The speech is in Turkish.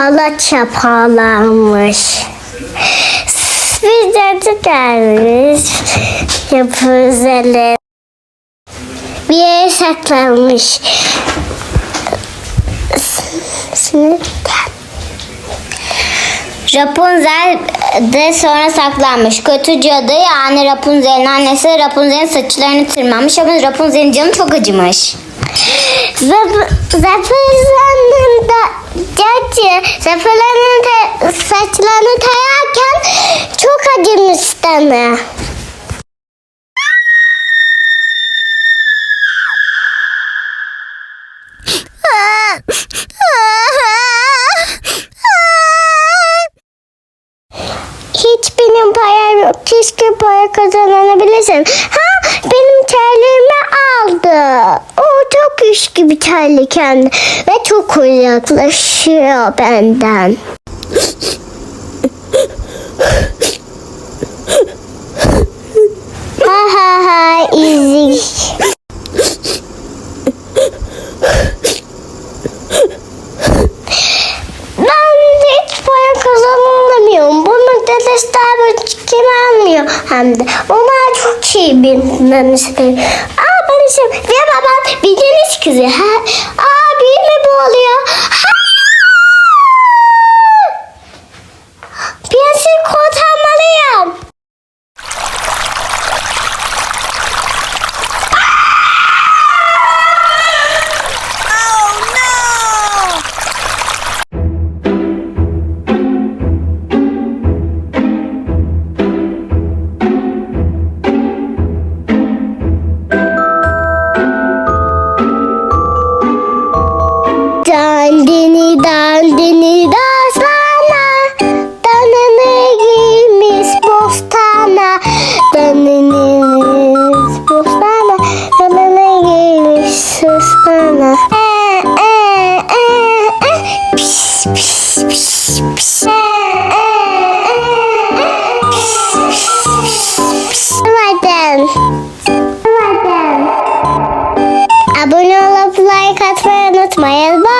Palaça pahalanmış. Bizde gelmiş. Yapı Bir yere saklanmış. Rapunzel de sonra saklanmış. Kötü cadı yani Rapunzel'in annesi Rapunzel'in saçlarını tırmanmış ama Rapunzel'in canı çok acımış. Zafer'in da cadı Zafer'in te, saçlarını tararken çok acımış sana. Hiç benim param yok. Keşke para kazanabilirsin. Ha benim terlik kendi. Ve çok uzaklaşıyor benden. ha ha ha ezik. Ben hiç para kazanamıyorum. Bunu dedesi daha kim almıyor hem de. Onlar çok iyi bilmem istedim. İstiyorum. Ve babam bir deniz kızı. Ha? Aa bir mi bu oluyor? Hayır! Öldünü dağslana, danını giymiş bostana, danını giymiş bostana, danını giymiş sustana. Abone olup like atmayı unutmayın. Bye.